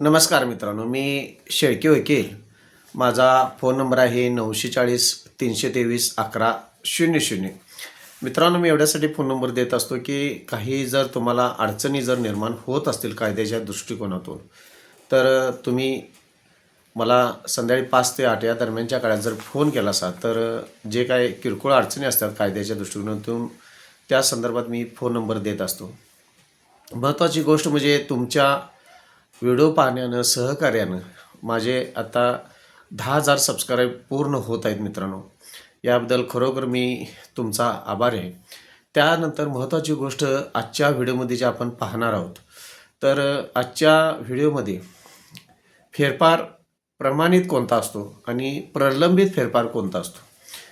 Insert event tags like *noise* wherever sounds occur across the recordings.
नमस्कार मित्रांनो मी शेळके वकील. माझा फोन नंबर आहे नऊशे चाळीस तीनशे तेवीस अकरा शून्य शून्य. मित्रांनो मी एवढ्यासाठी फोन नंबर देत असतो की काही जर तुम्हाला अडचणी जर निर्माण होत असतील कायद्याच्या दृष्टिकोनातून तर तुम्ही मला संध्याकाळी पाच ते आठ या दरम्यानच्या काळात जर फोन केला असाल तर जे काय किरकोळ अडचणी असतात कायद्याच्या दृष्टिकोनातून त्या संदर्भात मी फोन नंबर देत असतो. महत्त्वाची गोष्ट म्हणजे तुमच्या व्हिडिओ पाहण्यानं सहकार्यानं माझे आता दहा हजार सबस्क्राईब पूर्ण होत आहेत मित्रांनो. याबद्दल खरोखर मी तुमचा आभार आहे. त्यानंतर महत्त्वाची गोष्ट आजच्या व्हिडिओमध्ये जे आपण पाहणार आहोत तर आजच्या व्हिडिओमध्ये फेरफार प्रमाणित कोणता असतो आणि प्रलंबित फेरफार कोणता असतो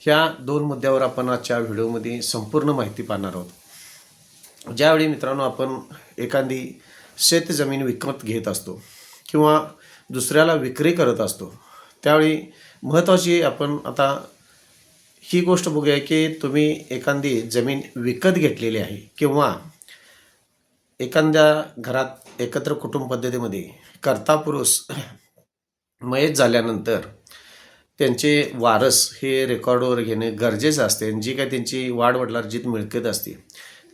ह्या दोन मुद्द्यावर आपण आजच्या व्हिडिओमध्ये संपूर्ण माहिती पाहणार आहोत. ज्यावेळी मित्रांनो आपण एखादी शेतजमीन विकत घेत असतो किंवा दुसऱ्याला विक्री करत असतो. त्यावेळी महत्त्वाची आपण आता ही गोष्ट बघूया की तुम्ही एखादी जमीन विकत घेतलेली आहे किंवा एखाद्या घरात एकत्र कुटुंब पद्धतीमध्ये कर्ता पुरुष मयत झाल्यानंतर त्यांचे वारस हे रेकॉर्डवर घेणे गरजेचं असते. आणि जी काय त्यांची वाडवडिलार्जित मिळकत असते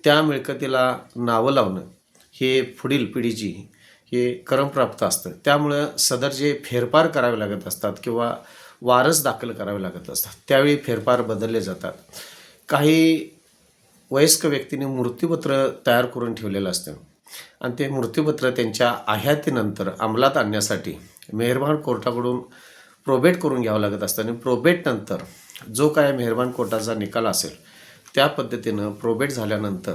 त्या मिळकतीला नावं लावणं हे पुढील पिढीची हे क्रमप्राप्त असतं. त्यामुळं सदर जे फेरफार करावे लागत असतात किंवा वारस दाखल करावे लागत असतात त्यावेळी फेरफार बदलले जातात. काही वयस्क व्यक्तीने मृत्यूपत्र तयार करून ठेवलेलं असतं. आणि ते मृत्यूपत्र त्यांच्या आह्यातीनंतर अंमलात आणण्यासाठी मेहरबान कोर्टाकडून प्रोबेट करून घ्यावं लागत असतं. आणि प्रोबेटनंतर जो काय मेहरबान कोर्टाचा निकाल असेल त्या पद्धतीनं प्रोबेट झाल्यानंतर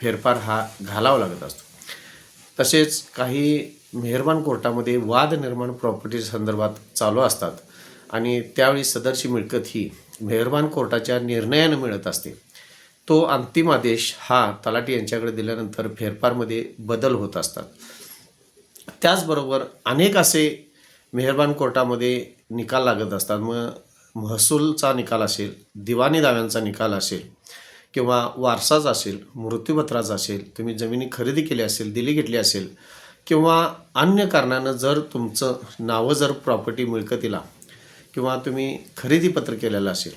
फेरफार हा घालावा लागत असतो. तसेच काही मेहरबान कोर्टामध्ये वाद निर्माण प्रॉपर्टी संदर्भात चालू असतात. आणि त्यावेळी सदरची मिळकत ही मेहरबान कोर्टाच्या निर्णयानं मिळत असते. तो अंतिम आदेश हा तलाठी यांच्याकडे दिल्यानंतर फेरफारमध्ये बदल होत असतात. त्याचबरोबर अनेक असे मेहरबान कोर्टामध्ये निकाल लागत असतात. मग महसूलचा निकाल असेल दिवाणी दाव्यांचा निकाल असेल किंवा वारसाच असेल मृत्यूपत्राचा असेल तुम्ही जमिनी खरेदी केली असेल दिली घेतली असेल किंवा अन्य कारणानं जर तुमचं नावं जर प्रॉपर्टी मिळकतीला किंवा तुम्ही खरेदीपत्र केलेलं असेल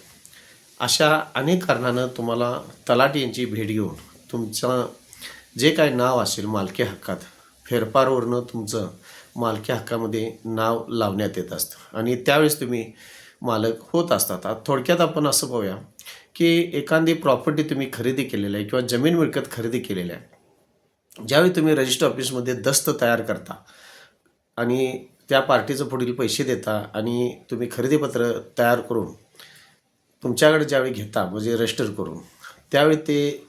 अशा अनेक कारणानं तुम्हाला तलाट यांची भेट घेऊन तुमचं जे काय नाव असेल मालकी हक्कात फेरफारवरनं तुमचं मालकी हक्कामध्ये नाव लावण्यात येत असतं. आणि त्यावेळेस तुम्ही मालक होत असतात. आता थोडक्यात आपण असं पाहूया की एखादी प्रॉपर्टी तुम्ही खरेदी केलेली आहे किंवा जमीन मिळकत खरेदी केलेली आहे ज्यावेळी तुम्ही रजिस्टर ऑफिसमध्ये दस्त तयार करता आणि त्या पार्टीचं पुढील पैसे देता आणि तुम्ही खरेदीपत्र तयार करून तुमच्याकडे ज्यावेळी घेता म्हणजे रजिस्टर करून त्यावेळी ते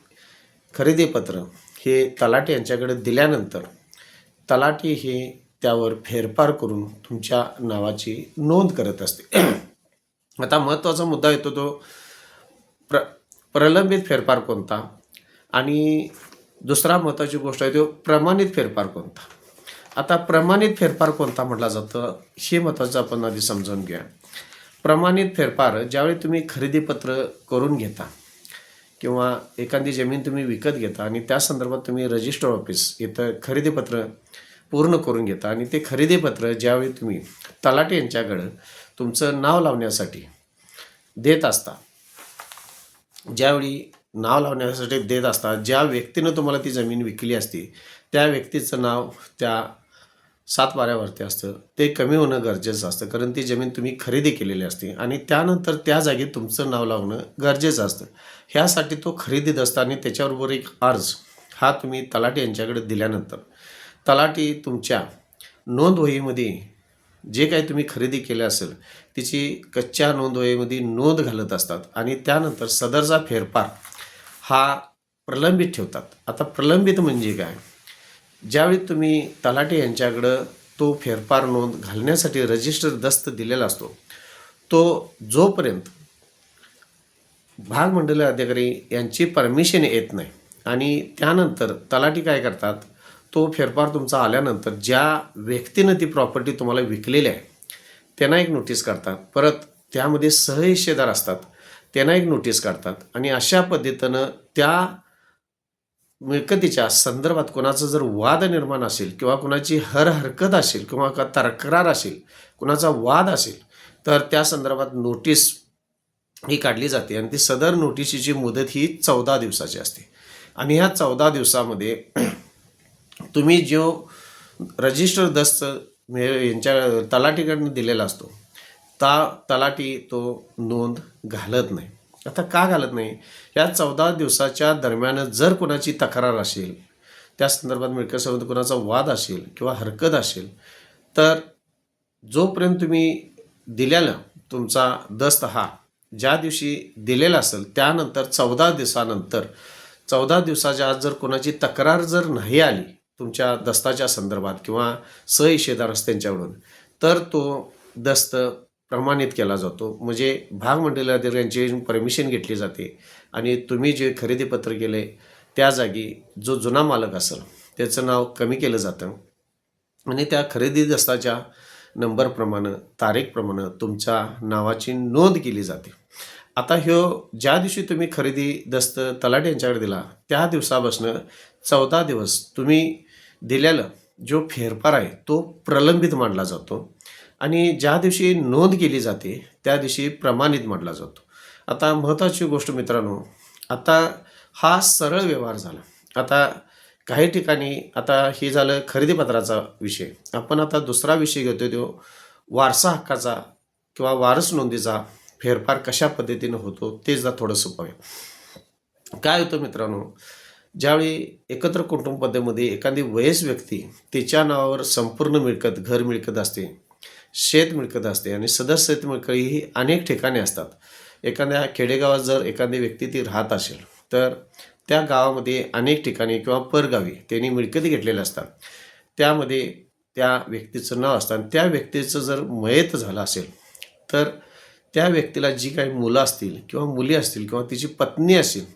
खरेदीपत्र हे तलाटी यांच्याकडे दिल्यानंतर तलाटी हे त्यावर फेरफार करून तुमच्या नावाची नोंद करत असते. *clears throat* आता महत्त्वाचा मुद्दा येतो तो प्र प्रलंबित फेरफार कोणता? आणि दुसरा महत्त्वाची गोष्ट आहे तो प्रमाणित फेरफार कोणता? आता प्रमाणित फेरफार कोणता म्हटला जातं हे महत्त्वाचं आपण आधी समजावून घेऊया. प्रमाणित फेरफार ज्यावेळी तुम्ही खरेदीपत्र करून घेता किंवा एखादी जमीन तुम्ही विकत घेता आणि त्या संदर्भात तुम्ही रजिस्टर ऑफिस इथं खरेदीपत्र पूर्ण करून घेता आणि ते खरेदीपत्र ज्यावेळी तुम्ही तलाटे यांच्याकडं तुमचं नाव लावण्यासाठी देत असता ज्यावेळी नाव लावण्यासाठी देत असतात ज्या व्यक्तीनं तुम्हाला ती जमीन विकली असती त्या व्यक्तीचं नाव त्या सातवाऱ्यावरती असतं. ते कमी होणं गरजेचं असतं कारण ती जमीन तुम्ही खरेदी केलेली असते आणि त्यानंतर त्या जागी तुमचं नाव लावणं गरजेचं असतं. ह्यासाठी तो खरेदीत असतं आणि त्याच्याबरोबर एक अर्ज हा तुम्ही तलाठी यांच्याकडे दिल्यानंतर. तलाठी तुमच्या नोंदवहीमध्ये जे काही तुम्ही खरेदी केले असेल तिची कच्च्या नोंदवहीमध्ये नोंद घालत असतात आणि त्यानंतर सदरचा फेरफार हा प्रलंबित ठेवतात. आता प्रलंबित म्हणजे काय? ज्यावेळी तुम्ही तलाटे यांच्याकडं तो फेरफार नोंद घालण्यासाठी रजिस्टर दस्त दिलेला असतो तो जोपर्यंत भागमंडळ अधिकारी यांची परमिशन येत नाही आणि त्यानंतर तलाठी काय करतात? तो फेरफार तुमचा आल्यानंतर ज्या व्यक्तीनं ती प्रॉपर्टी तुम्हाला विकलेली आहे त्यांना एक नोटीस काढतात. परत त्यामध्ये सहहिस्सेदार असतात त्यांना एक नोटीस काढतात आणि अशा पद्धतीनं त्या मिळकतीच्या संदर्भात कोणाचा जर वाद निर्माण असेल किंवा कुणाची हर हरकत असेल किंवा का तक्रार असेल कुणाचा वाद असेल तर त्या संदर्भात नोटीस ही काढली जाते आणि ती सदर नोटिशीची मुदत ही चौदा दिवसाची असते. आणि ह्या चौदा दिवसामध्ये तुम्ही जो रजिस्टर दस्त यांच्या तलाठीकडनं दिलेला असतो ता तलाठी तो नोंद घालत नाही. आता का घालत नाही? या चौदा दिवसाच्या दरम्यान जर कोणाची तक्रार असेल त्या संदर्भात मिळकत संबंध कोणाचा वाद असेल किंवा हरकत असेल तर जोपर्यंत तुम्ही दिलेला तुमचा दस्त हा ज्या दिवशी दिलेला असेल त्यानंतर चौदा दिवसानंतर चौदा दिवसाच्या आज जर कोणाची तक्रार जर नाही आली तुमच्या दस्ताच्या संदर्भात किंवा सहिशेदार त्यांच्याकडून तर तो दस्त प्रमाणित केला जातो. म्हणजे भाग मंडळ अधिकाऱ्यांची परमिशन घेतली जाते. आणि तुम्ही जे खरेदी पत्र केले त्या जागी जो जुना मालक असेल त्याचं नाव कमी केलं जातं. आणि त्या खरेदी दस्ताच्या नंबरप्रमाणे तारीखप्रमाणे तुमच्या नावाची नोंद केली जाते. आता ह्यो ज्या दिवशी तुम्ही खरेदी दस्त तलाट यांच्याकडे दिला त्या दिवसापासून चौदा दिवस तुम्ही दिलेलं जो फेरफार आहे तो प्रलंबित मानला जातो. आणि ज्या दिवशी नोंद केली जाते त्या दिवशी प्रमाणित मानला जातो. आता महत्त्वाची गोष्ट मित्रांनो आता हा सरळ व्यवहार झाला. आता काही ठिकाणी आता हे झालं खरेदीपत्राचा विषय. आपण आता दुसरा विषय घेतो तो वारसा हक्काचा किंवा वारस नोंदीचा फेरफार कशा पद्धतीनं होतो ते जरा थोडंसं पाहूया. काय होतं मित्रांनो ज्यावेळी एकत्र कुटुंब पद्धतीमध्ये एखादी वयस व्यक्ती तिच्या नावावर संपूर्ण मिळकत घर मिळकत असते शेत मिळकत असते आणि सदस्य शेत मिळकत ही अनेक ठिकाणी असतात. एखाद्या खेडेगावात जर एखादी व्यक्ती ती राहत असेल तर त्या गावामध्ये अनेक ठिकाणी किंवा परगावी त्यांनी मिळकती घेतलेल्या असतात. त्यामध्ये त्या व्यक्तीचं नाव असतं आणि त्या व्यक्तीचं जर मयत झालं असेल तर त्या व्यक्तीला जी काही मुलं असतील किंवा मुली असतील किंवा तिची पत्नी असेल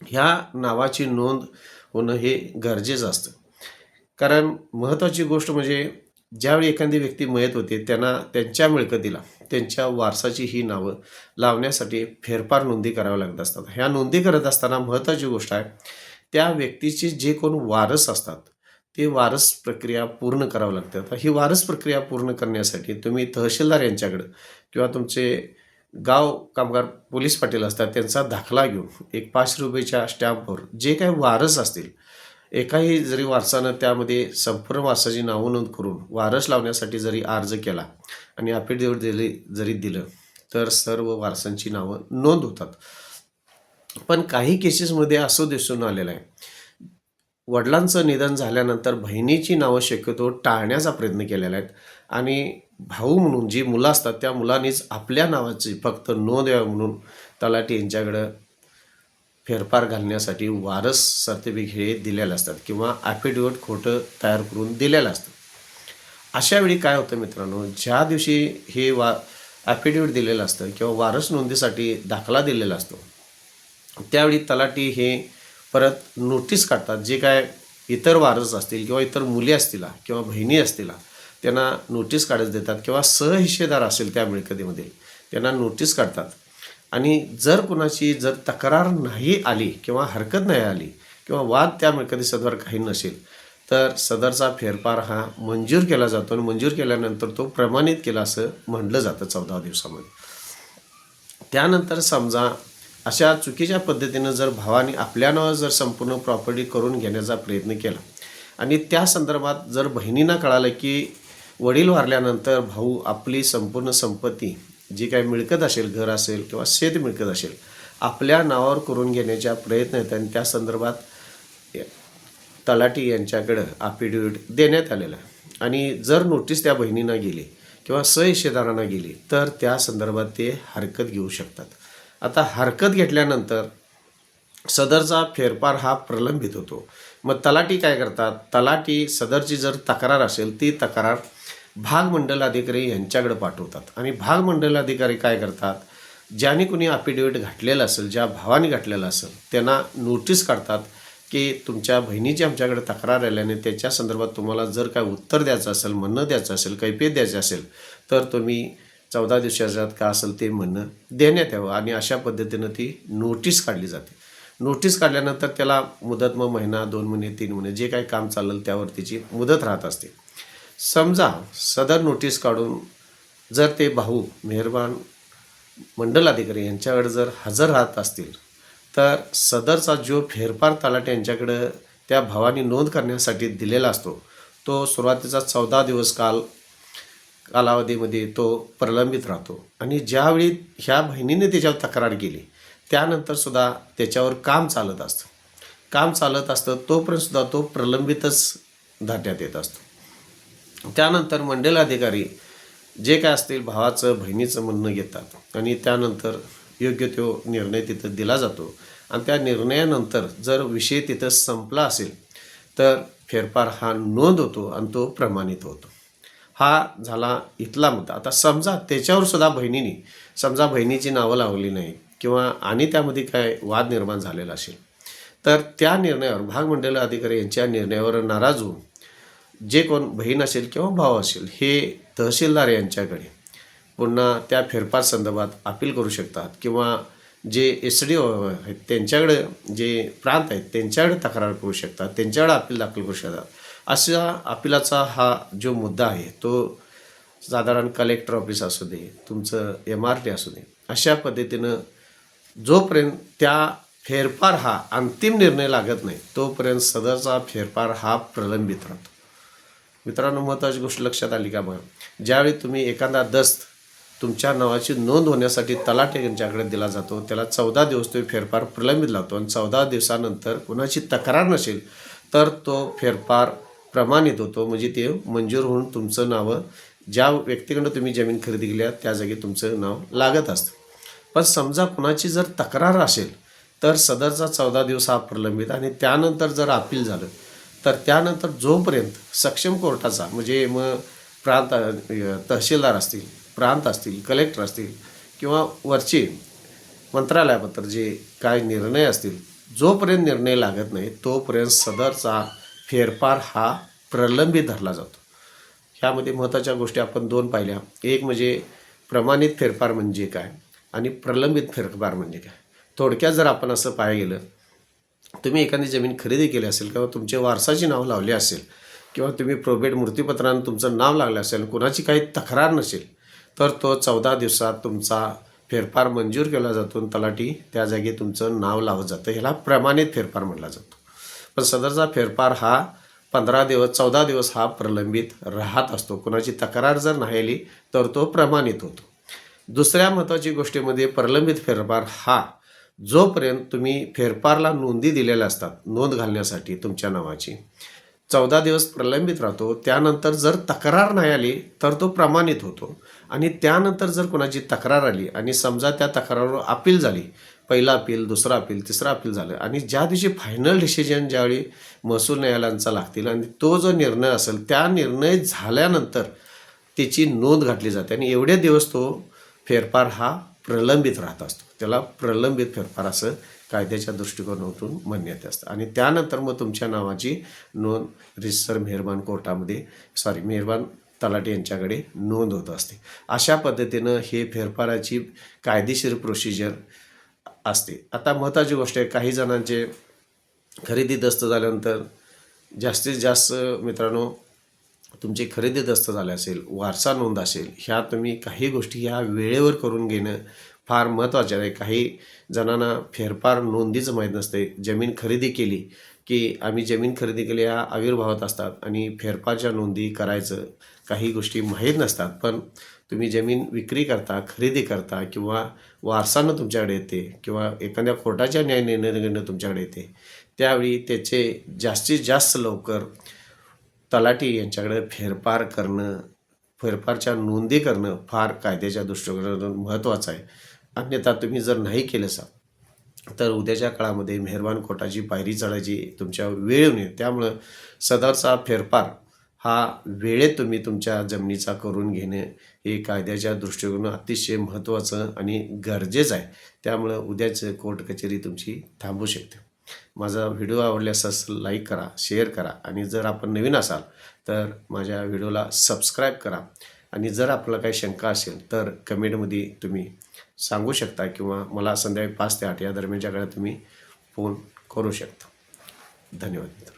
ह्या नावाची नोंद होणं हे गरजेचं असतं. कारण महत्त्वाची गोष्ट म्हणजे ज्यावेळी एखादी व्यक्ती मयत होते त्यांना त्यांच्या मिळकतीला त्यांच्या वारसाची ही नावं लावण्यासाठी फेरफार नोंदी कराव्या लागत असतात. ह्या नोंदी करत असताना महत्त्वाची गोष्ट आहे त्या व्यक्तीचे जे कोण वारस असतात ते वारस प्रक्रिया पूर्ण करावं लागते. आता ही वारस प्रक्रिया पूर्ण करण्यासाठी तुम्ही तहसीलदार यांच्याकडं किंवा तुमचे गाव कामगार पोलीस पाटील असतात त्यांचा दाखला घेऊन एक पाचशे रुपयेच्या स्टॅम्पवर जे काही वारस असतील एकाही जरी वारसानं त्यामध्ये संपूर्ण वारसाची नावं नोंद करून वारस लावण्यासाठी जरी अर्ज केला आणि अफिडेविट दिली जरी दिलं तर सर्व वारसांची नावं नोंद होतात. पण काही केसेसमध्ये असं दिसून आलेलं आहे वडिलांचं निधन झाल्यानंतर बहिणीची नावं शक्यतो टाळण्याचा प्रयत्न केलेला आहे आणि भाऊ म्हणून जी मुलं असतात त्या मुलांनीच आपल्या नावाची फक्त नोंद यावं म्हणून तलाठी यांच्याकडं फेरफार घालण्यासाठी वारस सर्टिफिकेट हे दिलेलं असतात किंवा ॲफिडेविट खोटं तयार करून दिलेलं असतं. अशा वेळी काय होतं मित्रांनो ज्या दिवशी हे वा ॲफिडेविट दिलेलं असतं किंवा वारस नोंदीसाठी दाखला दिलेला असतो त्यावेळी तलाठी हे परत नोटीस काढतात. जे काय इतर वारस असतील किंवा इतर मुली असतील किंवा बहिणी असतील त्यांना नोटीस काढत देतात किंवा सहहिशेदार असेल त्या मिळकतीमध्ये त्यांना नोटीस काढतात. आणि जर कुणाची जर तक्रार नाही आली किंवा हरकत नाही आली किंवा वाद त्या मिळकती सदर काही नसेल तर सदरचा फेरफार हा मंजूर केला जातो आणि मंजूर केल्यानंतर तो प्रमाणित केला असं म्हटलं जातं चौदा दिवसामध्ये. त्यानंतर समजा अशा चुकीच्या पद्धतीनं जर भावाने आपल्या नावावर जर संपूर्ण प्रॉपर्टी करून घेण्याचा प्रयत्न केला आणि त्या संदर्भात जर बहिणींना कळालं की वडील वारल्यानंतर भाऊ आपली संपूर्ण संपत्ती जी काही मिळकत असेल घर असेल किंवा शेत मिळकत असेल आपल्या नावावर करून घेण्याच्या प्रयत्न आहेत आणि त्या संदर्भात तलाठी यांच्याकडं अफिडेविट देण्यात आलेलं आणि जर नोटीस त्या बहिणींना गेली किंवा सहिशेदारांना गेली तर त्या संदर्भात ते हरकत घेऊ शकतात. आता हरकत घेतल्यानंतर सदरचा फेरफार हा प्रलंबित होतो. मग तलाठी काय करतात? तलाठी सदरची जर तक्रार असेल ती तक्रार भागमंडल अधिकारी यांच्याकडे पाठवतात. आणि भागमंडल अधिकारी काय करतात? ज्याने कुणी अफिडेविट घातलेलं असेल ज्या भावाने घातलेलं असेल त्यांना नोटीस काढतात की तुमच्या बहिणीची आमच्याकडे तक्रार आल्याने त्याच्या संदर्भात तुम्हाला जर काय उत्तर द्यायचं असेल म्हणणं द्यायचं असेल कैफियत द्यायचं असेल तर तुम्ही चौदा दिवसाच्या का असेल ते म्हणणं देण्यात यावं. आणि अशा पद्धतीनं ती नोटीस काढली जाते. नोटीस काढल्यानंतर त्याला मुदत मग महिना दोन महिने तीन महिने जे काही काम चाललं त्यावर तिची मुदत राहत असते. समजा सदर नोटीस काढून जर ते भाऊ मेहरबान मंडल अधिकारी यांच्याकडे जर हजर राहत असतील तर सदरचा जो फेरफार तलाट यांच्याकडं त्या भावानी नोंद करण्यासाठी दिलेला असतो तो सुरुवातीचा चौदा दिवस काल कालावधीमध्ये तो प्रलंबित राहतो. आणि ज्यावेळी ह्या बहिणीने त्याच्यावर तक्रार केली त्यानंतर सुद्धा त्याच्यावर काम चालत असतं. काम चालत असतं तोपर्यंत सुद्धा तो प्रलंबितच धाट्यात येत असतो. त्यानंतर मंडल अधिकारी जे काय असतील भावाचं बहिणीचं म्हणणं घेतात. आणि त्यानंतर योग्य तो निर्णय तिथं दिला जातो. आणि त्या निर्णयानंतर जर विषय तिथं संपला असेल तर फेरफार हा नोंद होतो आणि तो प्रमाणित होतो. हा झाला इथला मुद्दा. आता समजा त्याच्यावर सुद्धा बहिणीने समजा बहिणीची नावं लावली नाही किंवा आणि त्यामध्ये काय वाद निर्माण झालेला असेल तर त्या निर्णयावर भागमंडल अधिकारी यांच्या निर्णयावर नाराज होऊन जे कोण बहीण असेल किंवा भाव असेल हे तहसीलदार यांच्याकडे पुन्हा त्या फेरफार संदर्भात अपील करू शकतात किंवा जे एस डी ओ आहेत त्यांच्याकडे जे प्रांत आहेत त्यांच्याकडे तक्रार करू शकतात त्यांच्याकडे अपील दाखल करू शकतात. असा अपिलाचा हा जो मुद्दा आहे तो साधारण कलेक्टर ऑफिस असू दे तुमचं एम आर टी असू दे अशा पद्धतीनं जोपर्यंत त्या फेरफार हा अंतिम निर्णय लागत नाही तोपर्यंत सदरचा फेरफार हा प्रलंबित राहतो. मित्रांनो महत्त्वाची गोष्ट लक्षात आली का बघा ज्यावेळी तुम्ही एखादा दस्त तुमच्या नावाची नोंद होण्यासाठी तलाटे यांच्याकडे दिला जातो त्याला चौदा दिवस तो फेरफार प्रलंबित लावतो आणि चौदा दिवसानंतर कुणाची तक्रार नसेल तर तो फेरफार प्रमाणित होतो. म्हणजे ते मंजूर होऊन तुमचं नावं ज्या व्यक्तीकडं तुम्ही जमीन खरेदी केल्या त्या जागी तुमचं नाव लागत असतं. पण समजा कुणाची जर तक्रार असेल तर सदरचा चौदा दिवस हा प्रलंबित आणि त्यानंतर जर अपील झालं तर त्यानंतर जोपर्यंत सक्षम कोर्टाचा म्हणजे मग प्रांत तहसीलदार असतील प्रांत असतील कलेक्टर असतील किंवा वरचे मंत्रालयाबद्दल जे काय निर्णय असतील जोपर्यंत निर्णय लागत नाही तोपर्यंत सदरचा फेरफार हा प्रलंबित धरला जातो. ह्यामध्ये महत्त्वाच्या गोष्टी आपण दोन पाहिल्या. एक म्हणजे प्रमाणित फेरफार म्हणजे काय आणि प्रलंबित फेरफार म्हणजे काय? थोडक्यात जर आपण असं पाहायला गेलं तुम्ही एखादी जमीन खरेदी केली असेल किंवा तुमचे वारसाची नाव लावली असेल किंवा तुम्ही प्रोबेट मूर्तीपत्रानं तुमचं नाव लागलं असेल कुणाची काही तक्रार नसेल तर तो चौदा दिवसात तुमचा फेरफार मंजूर केला जातो आणि तलाठी त्या जागी तुमचं नाव लावत जातं. ह्याला प्रमाणित फेरफार म्हटला जातो. पण सदरचा फेरफार हा पंधरा दिवस चौदा दिवस हा प्रलंबित राहत असतो. कुणाची तक्रार जर नाही आली तर तो प्रमाणित होतो. दुसऱ्या महत्त्वाची गोष्टीमध्ये प्रलंबित फेरफार हा जोपर्यंत तुम्ही फेरफारला नोंदी दिलेल्या असतात नोंद घालण्यासाठी तुमच्या नावाची. चौदा दिवस प्रलंबित राहतो त्यानंतर जर तक्रार नाही आली तर तो प्रमाणित होतो. आणि त्यानंतर जर कोणाची तक्रार आली आणि समजा त्या तक्रारावर अपील झाली पहिला अपील दुसरा अपील तिसरा अपील झालं. आणि ज्या दिवशी फायनल डिसिजन ज्यावेळी महसूल न्यायालयांचा लागतील आणि तो जो निर्णय असेल त्या निर्णय झाल्यानंतर त्याची नोंद घातली जाते. आणि एवढे दिवस तो फेरफार हा प्रलंबित राहत असतो. त्याला प्रलंबित फेरफार असं कायद्याच्या दृष्टिकोनातून म्हणण्यात असतं आणि त्यानंतर मग तुमच्या नावाची नोंद रिसर मेहरबान कोर्टामध्ये सॉरी मेहरबान तलाटे यांच्याकडे नोंद होत असते. अशा पद्धतीनं हे फेरफाराची कायदेशीर प्रोसिजर असते. आता महत्त्वाची गोष्ट आहे काही जणांचे खरेदी दस्त झाल्यानंतर जास्तीत जास्त मित्रांनो तुमची खरेदी दस्त झाले असेल वारसा नोंद असेल ह्या तुम्ही काही गोष्टी ह्या वेळेवर करून घेणं फार महत्त्वाचे आहे. काही जणांना फेरफार नोंदीच माहीत नसते. जमीन खरेदी केली की आम्ही जमीन खरेदी केली ह्या आविर्भावात असतात आणि फेरफारच्या नोंदी करायचं. काही गोष्टी माहीत नसतात. पण तुम्ही जमीन विक्री करता खरेदी करता किंवा वारसानं तुमच्याकडे येते किंवा एखाद्या कोर्टाच्या न्याय निर्णयानं तुमच्याकडे येते त्यावेळी त्याचे जास्तीत जास्त लवकर तलाठी यांच्याकडे फेरफार करणं फेरफारच्या नोंदी करणं फार कायद्याच्या दृष्टिकोनातून महत्त्वाचं आहे. अन्यथा तुम्ही जर नाही केलंसा तर उद्याच्या काळामध्ये मेहरबान कोर्टाची पायरी चढायची तुमच्या वेळ येऊन येईल. त्यामुळं सदरचा फेरफार हा वेळेत तुम्ही तुमच्या जमिनीचा करून घेणे हे कायद्याच्या दृष्टिकोनातून अतिशय महत्त्वाचं आणि गरजेचं आहे. त्यामुळं उद्याचं कोर्ट कचेरी तुमची थांबू शकते. माझा व्हिडिओ आवडल्यास लाईक करा शेअर करा आणि जर आपण नवीन असाल तर माझ्या व्हिडिओला सबस्क्राईब करा. आणि जर आपल्याला काही शंका असेल तर कमेंटमध्ये तुम्ही सांगू शकता किंवा मला संध्याकाळी पाच ते आठ या दरम्यानच्या काळात तुम्ही फोन करू शकता. धन्यवाद